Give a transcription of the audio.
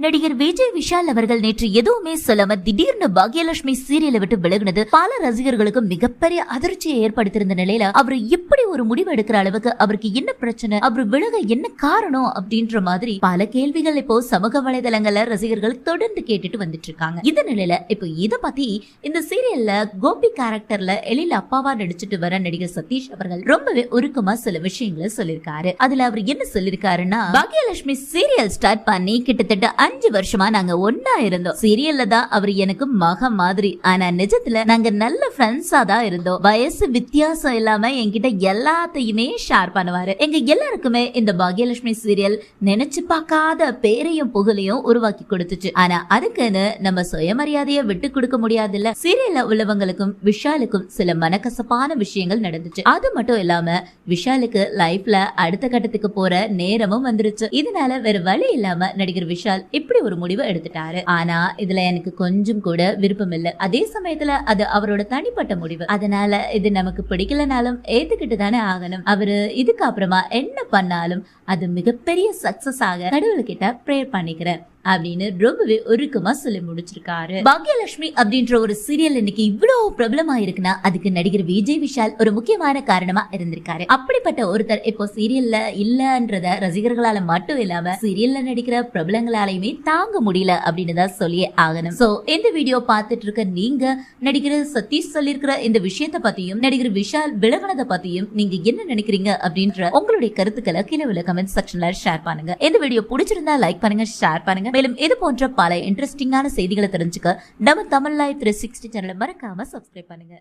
நடிகர் விஜய் விஷால் அவர்கள் நேற்று எதுவுமே சொல்லாம திடீர்னு பாக்யலட்சுமி சீரியலை விட்டு விலகுனது பல ரசிகர்களுக்கு மிகப்பெரிய அதிர்ச்சியை ஏற்படுத்தியிருந்த நிலையில அவர் இப்படி ஒரு முடிவு எடுக்கிற அளவுக்கு அவருக்கு என்ன பிரச்சனை அவர் விலக என்ன காரணம் அப்படின்ற மாதிரி பல கேள்விகள் இப்போ சமூக வலைதளங்கள்ல ரசிகர்கள் தொடர்ந்து கேட்டுட்டு வந்துட்டு இருக்காங்க. இந்த நிலையில இப்போ இத பத்தி இந்த சீரியல்ல கோபி கேரக்டர்ல எழில் அப்பாவா நடிச்சிட்டு வர நடிகர் சதீஷ் அவர்கள் ரொம்பவே உருக்கமா சில விஷயங்களை சொல்லியிருக்காரு. அதுல அவர் என்ன சொல்லியிருக்காருன்னா பாக்யலட்சுமி சீரியல் ஸ்டார்ட் பண்ணி கிட்டத்தட்ட அஞ்சு வருஷமா நாங்க ஒன்னா இருந்தோம். சீரியல்ல தான் அவர் எனக்கு மக மாதிரி. ஆனா நிஜத்துல நாங்க நல்ல ஃப்ரெண்ட்ஸா தான் இருந்தோம். வயசு வித்தியாசம் இல்லாம என்கிட்ட எல்லாத்தையுமே ஷேர் பண்ணுவாரு. எங்க எல்லாருக்குமே இந்த பாக்யலட்சுமி சீரியல் நினைச்சு பார்க்காத பேரையும் புகழையும் உருவாக்கி கொடுத்துச்சு. ஆனா அதுக்குன்னு நம்ம சுயமரியாதையை விட்டு கொடுக்க முடியாதுல்ல. சீரியல்ல உள்ளவங்களுக்கும் விஷாலுக்கும் சில மனக்கசப்பான விஷயங்கள் நடந்துச்சு. அது மட்டும் இல்லாம விஷாலுக்கு லைஃப்ல அடுத்த கட்டத்துக்கு போற நேரமும் வந்துருச்சு. இதனால வேற வழி இல்லாம நடிகர் விஷால் இப்படி ஒரு முடிவு எடுத்துட்டாரு. ஆனா இதுல எனக்கு கொஞ்சம் கூட விருப்பம் இல்ல. அதே சமயத்துல அது அவரோட தனிப்பட்ட முடிவு. அதனால இது நமக்கு பிடிக்கலனாலும் ஏத்துக்கிட்டு தானே ஆகணும். அவரு இதுக்கு அப்புறமா என்ன பண்ணாலும் அது மிகப்பெரிய சக்சஸ் ஆக கடவுள்கிட்ட ப்ரேயர் பண்ணிக்கிறேன் அப்படின்னு ரொம்பவே உருக்கமா சொல்லி முடிச்சிருக்காரு. பாக்யலட்சுமி அப்படின்ற ஒரு சீரியல் இன்னைக்கு இவ்வளவு பிரபலமா இருக்குன்னா அதுக்கு நடிகர் விஜய் விஷால் ஒரு முக்கியமான காரணமா இருந்திருக்காரு. அப்படிப்பட்ட ஒருத்தர் இப்போ சீரியல்ல இல்லன்றத ரசிகர்களால மட்டும் இல்லாம சீரியல்ல நடிக்கிற பிரபலங்களாலையுமே தாங்க முடியல அப்படின்னு தான் சொல்லியே ஆகணும். சோ இந்த வீடியோ பார்த்துட்டு இருக்க நீங்க நடிகர் சதீஷ் சொல்லியிருக்கிற இந்த விஷயத்த பத்தியும் நடிகர் விஷால் விலகினதை பத்தியும் நீங்க என்ன நினைக்கிறீங்க அப்படின்ற உங்களுடைய கருத்துக்களை கீழே உள்ள கமெண்ட் செக்ஷன்ல ஷேர் பண்ணுங்க. இந்த வீடியோ பிடிச்சிருந்தா லைக் பண்ணுங்க ஷேர் பண்ணுங்க. மேலும் இது போன்ற பல இன்ட்ரெஸ்டிங்கான செய்திகளை தெரிஞ்சுக்க நம்ம தமிழ் லைவ் த்ரீ சிக்ஸ்டி சேனலை மறக்காம சப்ஸ்கிரைப் பண்ணுங்க.